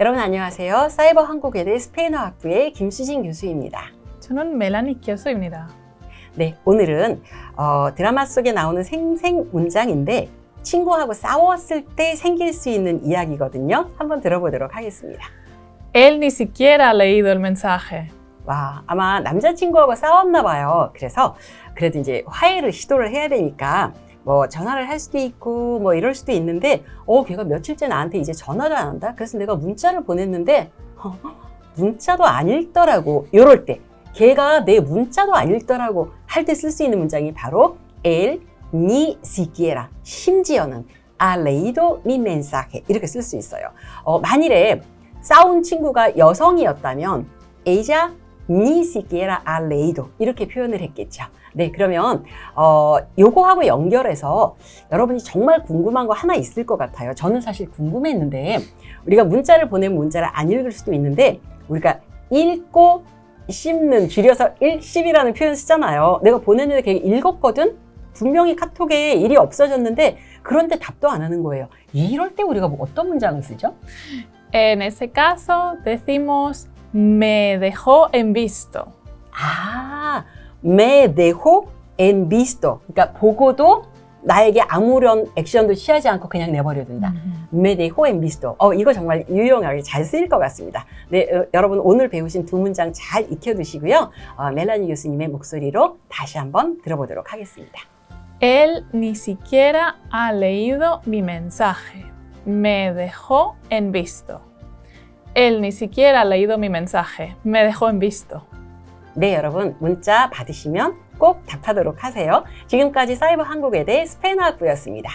여러분 안녕하세요. 사이버 한국외대 스페인어 학부의 김수진 교수입니다. 저는 멜라니 교수입니다. 네, 오늘은 어, 드라마 속에 나오는 생생 문장인데 친구하고 싸웠을 때 생길 수 있는 이야기거든요. 한번 들어보도록 하겠습니다. Él ni siquiera ha leído el mensaje. 와, 아마 남자친구하고 싸웠나 봐요. 그래서 그래도 이제 화해를 시도를 해야 되니까 뭐 전화를 할 수도 있고 뭐 이럴 수도 있는데 어, 걔가 며칠째 나한테 이제 전화를 안 한다. 그래서 내가 문자를 보냈는데 어, 문자도 안 읽더라고. 요럴 때 걔가 내 문자도 안 읽더라고 할 때 쓸 수 있는 문장이 바로 él ni siquiera 심지어는 ha leído mi mensaje 이렇게 쓸 수 있어요. 어, 만일에 싸운 친구가 여성이었다면 ella ni siquiera ha leído 이렇게 표현을 했겠죠. 네, 그러면 어, 요거하고 연결해서 여러분이 정말 궁금한 거 하나 있을 것 같아요. 저는 사실 궁금했는데 우리가 문자를 보내면 문자를 안 읽을 수도 있는데 우리가 읽고 씹는 줄여서 일씹이라는 표현 쓰잖아요. 내가 보냈는데 걔 읽었거든? 분명히 카톡에 일이 없어졌는데 그런데 답도 안 하는 거예요. 이럴 때 우리가 뭐 어떤 문장을 쓰죠? En ese caso decimos me dejó en visto. 아, me dejo en visto. 그러니까 보고도 나에게 아무런 액션도 취하지 않고 그냥 내버려 둔다. me dejo en visto. 어, 이거 정말 유용하게 잘 쓰일 것 같습니다. 네, 어, 여러분 오늘 배우신 두 문장 잘 익혀두시고요. 어, 멜라니 교수님의 목소리로 다시 한번 들어보도록 하겠습니다. Él ni siquiera ha leído mi mensaje. Me dejó en visto. Él ni siquiera ha leído mi mensaje. Me dejó en visto. 네, 여러분 문자 받으시면 꼭 답하도록 하세요. 지금까지 사이버 한국에 대해 스페인어 학부였습니다.